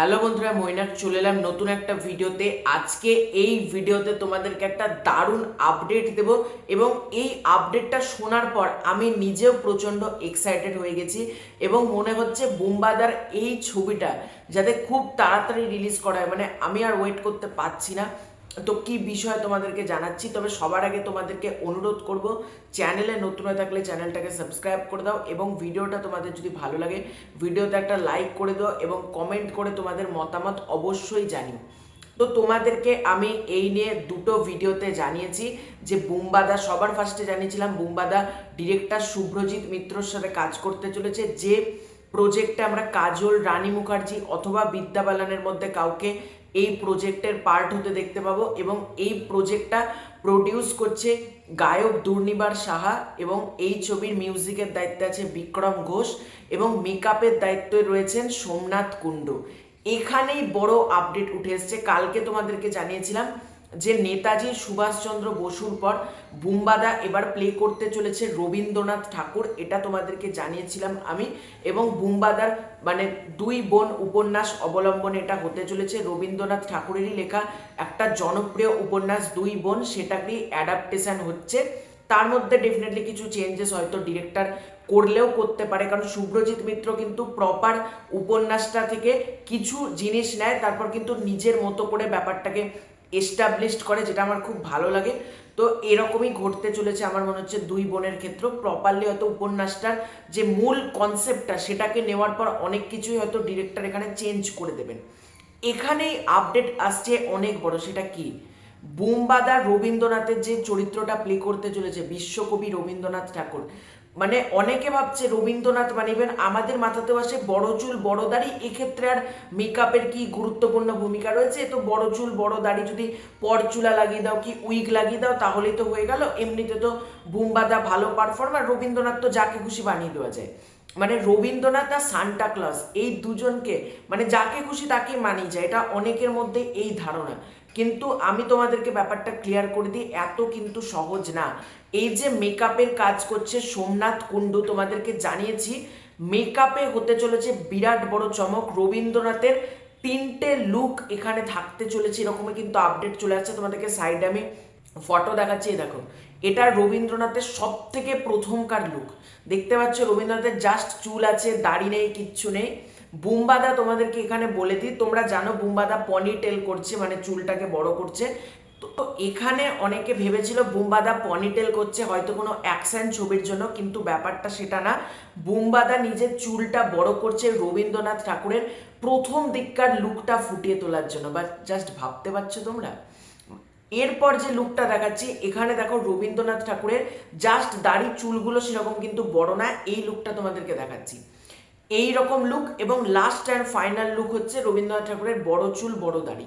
Hello বন্ধুরা মৈনাক চলে এলাম নতুন একটা ভিডিওতে। আজকে এই ভিডিওতে তোমাদেরকে একটা দারুণ আপডেট দেব এবং এই আপডেটটা শোনার পর আমি নিজেও প্রচণ্ড এক্সাইটেড হয়ে গেছি এবং মনে হচ্ছে বুম্বাদার এই ছবিটা যাতে খুব তাড়াতাড়ি রিলিজ করা হয়। মানে আমি আর ওয়েট করতে পারছি না। তো কি বিষয় তোমাদেরকে জানাচ্ছি? তবে সবার আগে তোমাদেরকে অনুরোধ করব, চ্যানেলে নতুন হয়ে থাকলে চ্যানেলটাকে সাবস্ক্রাইব করে দাও এবং ভিডিওটা তোমাদের যদি ভালো লাগে, ভিডিওতে একটা লাইক করে দাও এবং কমেন্ট করে তোমাদের মতামত অবশ্যই জানিও। তো তোমাদেরকে আমি এই নিয়ে দুটো ভিডিওতে জানিয়েছি, যে বুম্বাদা, সবার ফার্স্টে জানিয়েছিলাম, বুম্বাদা ডিরেক্টর শুভ্রজিৎ মিত্রর সাথে কাজ করতে চলেছে, যে প্রজেক্টে আমরা কাজল, রানী মুখার্জি অথবা বিদ্যা বালানের মধ্যে কাউকে এই প্রজেক্টের পার্ট হতে দেখতে পাবো এবং এই প্রজেক্টটা প্রডিউস করছে গায়ক দুর্নিবার সাহা এবং এই ছবির মিউজিকের দায়িত্বে আছে বিক্রম ঘোষ এবং মেকআপের দায়িত্বে রয়েছেন সোমনাথ কুণ্ডু। এখানেই বড় আপডেট উঠে এসছে। কালকে তোমাদেরকে জানিয়েছিলাম যে নেতাজি সুভাষচন্দ্র বসুর পর বুম্বাদা এবার প্লে করতে চলেছে রবীন্দ্রনাথ ঠাকুর, এটা তোমাদেরকে জানিয়েছিলাম আমি। এবং বুম্বাদার মানে দুই বোন উপন্যাস অবলম্বনে এটা হতে চলেছে। রবীন্দ্রনাথ ঠাকুরেরই লেখা একটা জনপ্রিয় উপন্যাস দুই বোন সেটাকেই অ্যাডাপ্টেশন হচ্ছে। তার মধ্যে ডেফিনেটলি কিছু চেঞ্জেস হয়তো ডিরেক্টর করলেও করতে পারে। কারণ শুভ্রজিৎ মিত্র কিন্তু প্রপার উপন্যাসটা থেকে কিছু জিনিস নেয়, তারপর কিন্তু নিজের মতো করে ব্যাপারটাকে এস্টাবলিশড করে, যেটা আমার খুব ভালো লাগে। তো এরকমই ঘটতে চলেছে আমার মনে হচ্ছে দুই বোনের ক্ষেত্র। প্রপারলি হয়তো উপন্যাসটার যে মূল কনসেপ্টটা সেটাকে নেওয়ার পর অনেক কিছুই হয়তো ডিরেক্টর এখানে চেঞ্জ করে দেবেন। এখানেই আপডেট আসছে অনেক বড়, সেটা কি? বুমবাদা রবীন্দ্রনাথের যে চরিত্রটা প্লে করতে চলেছে, বিশ্বকবি রবীন্দ্রনাথ ঠাকুর। মানে অনেকে ভাবছে রবীন্দ্রনাথ মানে ইভেন আমাদের মাথাতেও আসে বড় চুল, বড় দাড়ি, এক্ষেত্রে আর মেকআপের কি গুরুত্বপূর্ণ ভূমিকা রয়েছে? তো বড় চুল, বড় দাড়ি যদি পরচুলা লাগিয়ে দাও কি উইগ লাগিয়ে দাও, তাহলেই তো হয়ে গেল। এমনিতে তো বুম্বাদা ভালো পারফর্মার রবীন্দ্রনাথ তো যাকে খুশি বানিয়ে দেওয়া যায়। মানে রবীন্দ্রনাথ আর সান্টা ক্লজ এই দুজনকে মানে যাকে খুশি তাকে মানিয়ে যায়, এটা অনেকের মধ্যে এই ধারণা। কিন্তু আমি তোমাদেরকে ব্যাপারটা ক্লিয়ার করে দিই, এত কিন্তু সহজ না। এই যে মেকআপের কাজ করছে সোমনাথ কুণ্ডু, তোমাদেরকে জানিয়েছি মেকআপে হতে চলেছে বিরাট বড় চমক, রবীন্দ্রনাথের তিনটে লুক এখানে থাকতে চলেছে, এরকমই কিন্তু আপডেট চলে আসছে। তোমাদেরকে সাইডে আমি ফটো দেখাচ্ছি দেখো। এটা রবীন্দ্রনাথের সব থেকে প্রথমকার লুক দেখতে পাচ্ছ, রবীন্দ্রনাথের জাস্ট চুল আছে, দাড়ি নেই, কিচ্ছু নেই। বুম্বাদা তোমাদেরকে এখানে বলে দিই, তোমরা জানো বুম্বাদা পনি টেল করছে মানে চুলটাকে বড় করছে। তো তো এখানে অনেকে ভেবেছিল বুম্বাদা পনিটেল করছে, হয়তো কোনো অ্যাকশন ছবির জন্য, কিন্তু ব্যাপারটা সেটা না। বুম্বাদা নিজের চুলটা বড় করছে রবীন্দ্রনাথ ঠাকুরের প্রথম দিককার লুকটা ফুটিয়ে তোলার জন্য, বা জাস্ট ভাবতে পারছ তোমরা? এরপর যে লুকটা দেখাচ্ছি, এখানে দেখো রবীন্দ্রনাথ ঠাকুরের জাস্ট দাড়ি চুলগুলো সেরকম কিন্তু বড় না, এই লুকটা তোমাদেরকে দেখাচ্ছি। এই রকম লুক এবং লাস্ট অ্যান্ড ফাইনাল লুক হচ্ছে রবীন্দ্রনাথ ঠাকুরের বড় চুল, বড় দাড়ি।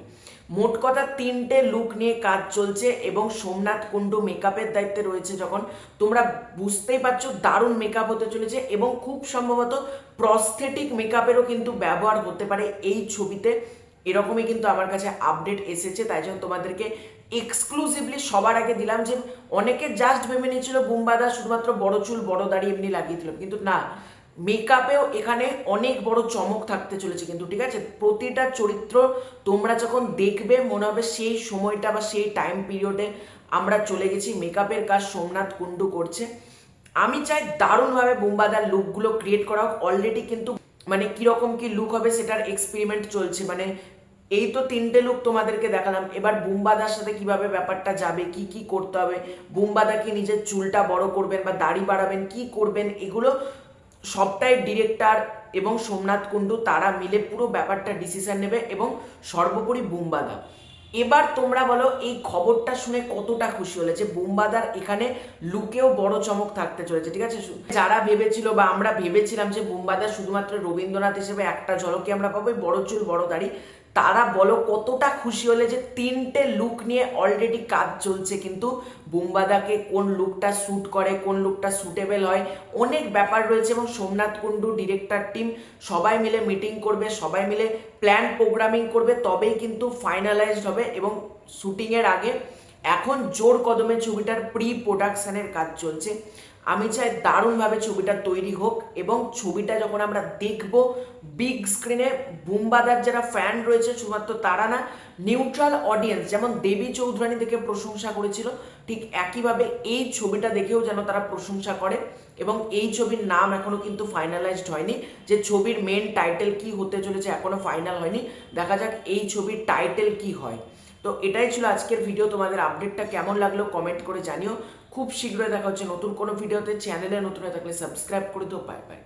মোট কথা তিনটে লুক নিয়ে কাজ চলছে এবং সোমনাথ কুণ্ডু মেকআপের দায়িত্বে রয়েছে যখন। তোমরা বুঝতেই পারছ দারুণ মেকআপ হতে চলেছে এবং খুব সম্ভবত প্রস্থেটিক মেকআপেরও কিন্তু ব্যবহার হতে পারে এই ছবিতে। এরকমই কিন্তু আমার কাছে আপডেট এসেছে, তাই জন্য তোমাদেরকে এক্সক্লুসিভলি সবার আগে দিলাম যে অনেকে জাস্ট ভেবে নিয়েছিল বুম্বাদা শুধুমাত্র বড় চুল, বড় দাড়ি এমনি লাগিয়ে দিল কিন্তু না মেকআপেও এখানে অনেক বড় চমক থাকতে চলেছে। কিন্তু ঠিক আছে, প্রতিটা চরিত্র তোমরা যখন দেখবে, মনে হবে সেই সময়টা বা সেই টাইম পিরিয়ডে আমরা চলে গেছি। মেকআপের কাজ সোমনাথ কুণ্ডু করছে। আমি চাই দারুণভাবে বুম্বাদার লুকগুলো ক্রিয়েট করা হোক। অলরেডি কিন্তু মানে কীরকম কি লুক হবে সেটার এক্সপেরিমেন্ট চলছে। মানে এই তো তিনটে লুক তোমাদেরকে দেখালাম। এবার বুম্বাদার সাথে কীভাবে ব্যাপারটা যাবে, কি কি করতে হবে, বুম্বাদা কি নিজের চুলটা বড় করবেন বা দাড়ি বাড়াবেন, কি করবেন, এগুলো সবটাই ডিরেক্টর এবং সোমনাথ কুণ্ডু, তারা মিলে পুরো ব্যাপারটা ডিসিশন নেবে এবং সর্বোপরি বুম্বাদা। এবার তোমরা বলো, এই খবরটা শুনে কতটা খুশি হলে যে বুম্বাদার এখানে লুকেও বড় চমক থাকতে চলেছে, ঠিক আছে? যারা ভেবেছিল বা আমরা ভেবেছিলাম যে বুম্বাদার শুধুমাত্র রবীন্দ্রনাথ হিসেবে একটা ঝলকে আমরা পাবো বড় চুল, বড় দাড়ি তারা বলো কতটা খুশি হলে যে তিনটে লুক নিয়ে অলরেডি কাজ চলছে। কিন্তু বুম্বাদাকে কোন লুকটা শ্যুট করে, কোন লুকটা সুটেবল হয়, অনেক ব্যাপার রয়েছে এবং সোমনাথ কুণ্ডু ডিরেক্টর টিম সবাই মিলে মিটিং করবে, সবাই মিলে প্ল্যান প্রোগ্রামিং করবে, তবেই কিন্তু ফাইনালাইজড হবে এবং শ্যুটিংয়ের আগে এখন জোর কদমে ছবিটার প্রি প্রোডাকশানের কাজ চলছে। আমি চাই দারুণভাবে ছবিটা তৈরি হোক এবং ছবিটা যখন আমরা দেখব বিগ স্ক্রিনে বুমবাদার যারা ফ্যান রয়েছে, শুধুমাত্র তারা না নিউট্রাল অডিয়েন্স যেমন দেবী চৌধুরানী দেখে প্রশংসা করেছিল, ঠিক একইভাবে এই ছবিটা দেখেও যেন তারা প্রশংসা করে এবং এই ছবির নাম এখনও কিন্তু ফাইনালাইজড হয়নি। যে ছবির মেন টাইটেল কি হতে চলেছে এখনও ফাইনাল হয়নি। দেখা যাক এই ছবির টাইটেল কি হয়। তো এটাই ছিল আজকের ভিডিও তোমাদের আপডেটটা কেমন লাগল কমেন্ট করে জানিও। খুব শীঘ্রই দেখা হচ্ছে নতুন কোনো ভিডিওতে, চ্যানেলে নতুন হয়ে থাকলে সাবস্ক্রাইব করে দিও। Bye bye